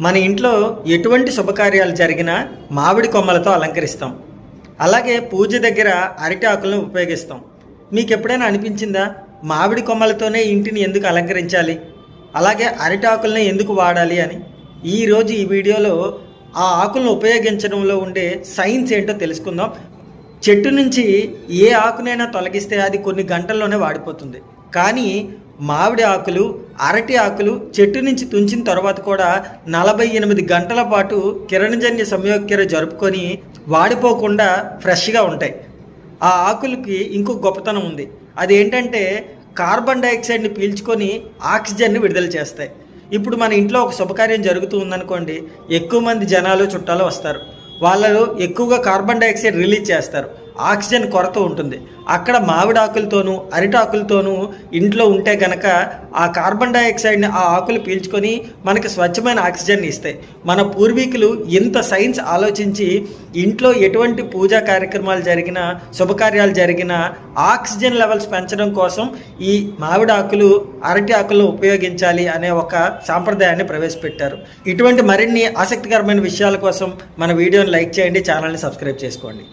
మన ఇంట్లో ఎటువంటి శుభకార్యాలు జరిగినా మామిడి కొమ్మలతో అలంకరిస్తాం. అలాగే పూజ దగ్గర అరటి ఆకులను ఉపయోగిస్తాం. మీకు ఎప్పుడైనా అనిపించిందా? మామిడి కొమ్మలతోనే ఇంటిని ఎందుకు అలంకరించాలి? అలాగే అరటి ఆకులను ఎందుకు వాడాలి అని? ఈరోజు ఈ వీడియోలో ఆ ఆకులను ఉపయోగించడంలో ఉండే సైన్స్ ఏంటో తెలుసుకుందాం. చెట్టు నుంచి ఏ ఆకునైనా తొలగిస్తే అది కొన్ని గంటల్లోనే వాడిపోతుంది. కానీ మామిడి ఆకులు అరటి ఆకులు చెట్టు నుంచి తుంచిన తర్వాత కూడా నలభై ఎనిమిది గంటల పాటు కిరణజన్య సంయోక్యర జరుపుకొని వాడిపోకుండా ఫ్రెష్గా ఉంటాయి. ఆ ఆకులకి ఇంకో గొప్పతనం ఉంది. అదేంటంటే కార్బన్ డైఆక్సైడ్ని పీల్చుకొని ఆక్సిజన్ని విడుదల చేస్తాయి. ఇప్పుడు మన ఇంట్లో ఒక శుభకార్యం జరుగుతూ ఉందనుకోండి ఎక్కువ మంది జనాలు చుట్టాలు వస్తారు. వాళ్ళు ఎక్కువగా కార్బన్ డైఆక్సైడ్ రిలీజ్ చేస్తారు. ఆక్సిజన్ కొరత ఉంటుంది. అక్కడ మామిడాకులతోనూ అరిటాకులతోనూ ఇంట్లో ఉంటే గనక ఆ కార్బన్ డైఆక్సైడ్ని ఆ ఆకులు పీల్చుకొని మనకి స్వచ్ఛమైన ఆక్సిజన్ని ఇస్తాయి. మన పూర్వీకులు ఇంత సైన్స్ ఆలోచించి ఇంట్లో ఎటువంటి పూజా కార్యక్రమాలు జరిగినా శుభకార్యాలు జరిగినా ఆక్సిజన్ లెవెల్స్ పెంచడం కోసం ఈ మామిడాకులు అరటి ఆకులను ఉపయోగించాలి అనే ఒక సాంప్రదాయాన్ని ప్రవేశపెట్టారు. ఇటువంటి మరిన్ని ఆసక్తికరమైన విషయాల కోసం మన వీడియోని లైక్ చేయండి ఛానల్ని సబ్స్క్రైబ్ చేసుకోండి.